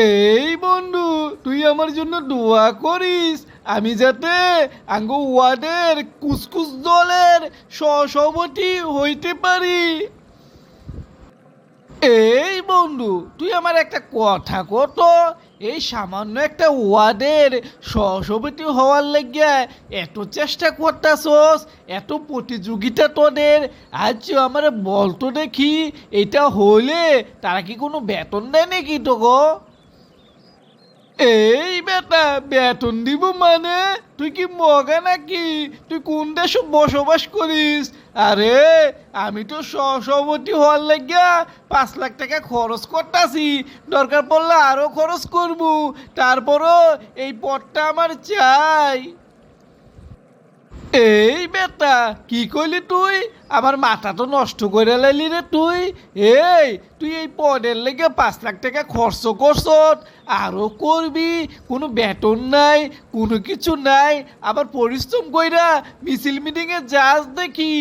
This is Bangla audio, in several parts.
এই বন্ধু, তুই আমার জন্য দোয়া করিস। আমি যাতে আঙ্গ ওয়ার্ডের কুসকুস দলের সহসভাপতি হইতে পারি। এই বন্ধু, তুই আমার একটা কথা কত। এই সামান্য একটা ওয়ার্ডের সহসভাপতি হওয়ার লাগিয়া এত চেষ্টা করতাছস, এত প্রতিযোগিতা তোদের। আজ আমার বলতো দেখি, এটা হলে তারা কি কোনো বেতন দেয় নাকি তো গো এই বেটা, বেতন দিব মানে? তুই কি মগা নাকি? তুই কোন দেশে বসবাস করিস? আরে, আমি তো সহসভাপতি হওয়ার লাগিয়া পাঁচ লাখ টাকা খরচ করতেছি। দরকার পড়লে আরও খরচ করব। তারপরও এই পথটা আমার চাই। এই বেটা, কি কইলি তুই? আমার মাথা তো নষ্ট করে লাইলি রে তুই। এই তুই এই পদের লেগে পাঁচ লাখ টাকা খরচ করছ আরও করবি, কোনো বেতন নাই, কোনো কিছু নাই। আবার পরিশ্রম কইরা মিছিল মিটিংয়ে যাস দেখি।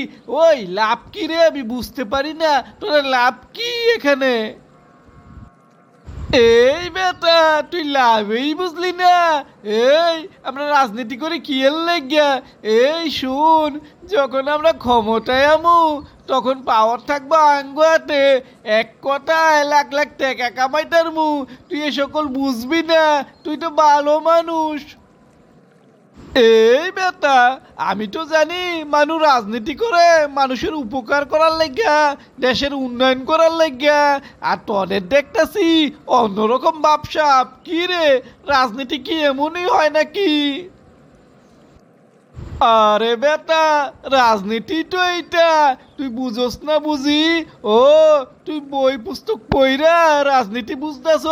ওই, লাভ কি রে? আমি বুঝতে পারি না। তোর লাভ কি এখানে? এই বেটা, তুই লাভেই বুঝলি না। এই, আমরা রাজনীতি করে কি লেগিয়া? এই শুন, যখন আমরা ক্ষমতায় আমু, তখন পাওয়ার থাকব আঙ্গুয়াতে। এক কথায় লাখ লাখ টাকা কামাইতার মু তুই এ সকল বুঝবি না, তুই তো ভালো মানুষ। এই বেটা, আমি তো জানি মানুষ রাজনীতি করে মানুষের উপকার করার লাগিয়া, দেশের উন্নয়ন করার লাগিয়া, আর তোদের দেখতেছি অন্যরকম বাপসাপ। কি রে, রাজনীতি কি এমনই হয় নাকি? আরে বেটা, রাজনীতি তো এইটা। তুই বুঝোস না বুঝি? ও, তুই বই পুস্তক পইরা রাজনীতি বুঝতেছ?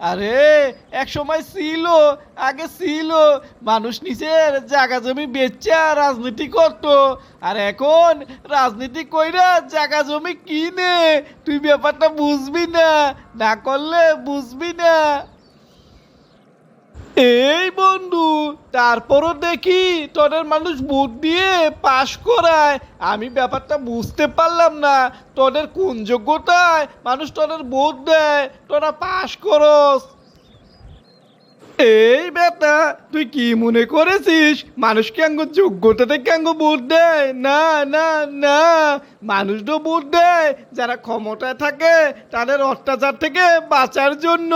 আরে এক সময় ছিল, আগে ছিল। মানুষ নিচের জায়গা জমি বেচা রাজনীতি করতো। আর এখন রাজনীতি কইরা জায়গা জমি কিনে। তুই ব্যাপারটা বুঝবি না না করলে বুঝবি না। এই বন্ধু, তারপরও দেখি তোদের মানুষ ভোট দিয়ে পাশ করায়। আমি ব্যাপারটা বুঝতে পারলাম না। তোদের কোন যোগ্যতায় মানুষ তোদের ভোট দেয়? তোরা পাশ করস। এই বেটা, তুই কি মনে করেছিস মানুষ কেঙ্গ যোগ্যতা থেকে কেঙ্গ ভোট দেয়? না না না। মানুষ তো ভোট দেয়, যারা ক্ষমতায় থাকে, তাদের অত্যাচার থেকে বাঁচার জন্য।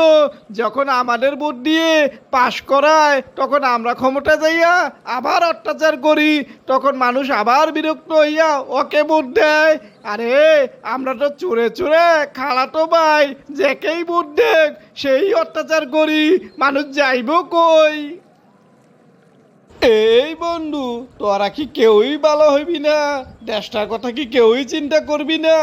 যখন আমাদের ভোট দিয়ে পাশ করায়, তখন আমরা ক্ষমতা যাইয়া আবার অত্যাচার করি। তখন মানুষ আবার বিরক্ত হইয়া ওকে ভোট দেয়। আরে, আমরা তো চোরে চোরে খালাতো ভাই, যেকেই ভোট দেখ, সেই অত্যাচার করি। মানুষ যাইব কই? এই বন্ধু, তোরা কি কেউই ভালো হইবি না? দেশটার কথা কি কেউই চিন্তা করবি না?